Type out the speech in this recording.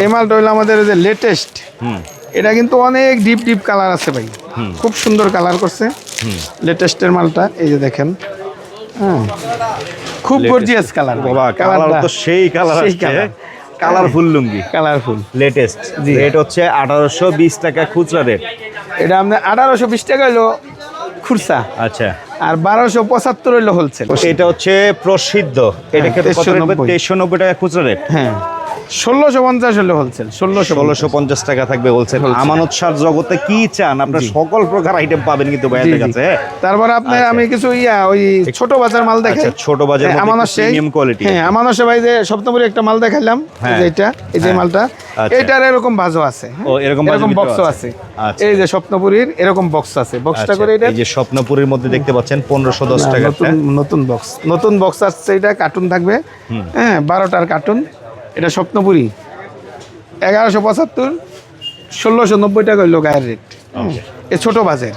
এই মালটা হইল আমাদের যে লেটেস্ট এটা কিন্তু অনেক ডিপ ডিপ কালার আছে ভাই। খুব সুন্দর কালার করছে। লেটেস্টের মালটা এই যে দেখেন। হ্যাঁ। খুব গর্জিয়াস কালার বাবা কালার তো সেই কালার আসছে। কালারফুল লুঙ্গি। কালারফুল লেটেস্ট জি। রেট হচ্ছে আঠারোশো বিশ টাকা খুচরা রেট এটা আপনার আঠারোশো বিশ টাকা হইল খুরসা। আচ্ছা। আর বারোশো পঁচাত্তর হইল হোলসেল এটা হচ্ছে প্রসিদ্ধ। এটা কত নেবে 1390 তেইশশো নব্বই টাকা খুচরা রেট হ্যাঁ। ষোলোশো পঞ্চাশ হলো হোলসেল ষোলোশো ষোলোশো পঞ্চাশ টাকা থাকবে বলছেন আমানত সার জগতে কি চান আপনার সকল প্রকার আইটেম পাবেন কিন্তু ভাইয়াদের কাছে? তারপর আপনার আচ্ছা। আমি কিছু ইয়া ওই ছোট বাজার মাল দেখাই আচ্ছা, ছোট বাজারের হ্যাঁ, আমানত premium quality। হ্যাঁ আমানত ভাই যে সপ্তমপুরে একটা মাল দেখাইলাম এই হ্যাঁ। যে এটা এই যে হ্যাঁ। মালটা আচ্ছা। এইটার এরকম ভাজও আছে? ও, এরকম এরকম বক্সও আছে। এই যে স্বপ্নপুরীর এরকম বক্স আছে বক্সটা করে এটা এই যে স্বপ্নপুরীর মধ্যে দেখতে পাচ্ছেন পনেরোশো দশ না, টাকা নতুন নতুন বক্স নতুন বক্স আসছে এটা কার্টুন থাকবে হ্যাঁ বারোটার কার্টুন এটা স্বপ্নপুরি। এগারোশো পঁচাত্তর ষোলোশো নব্বই টাকা হইল গায়ের রেট এ ছোট বাজের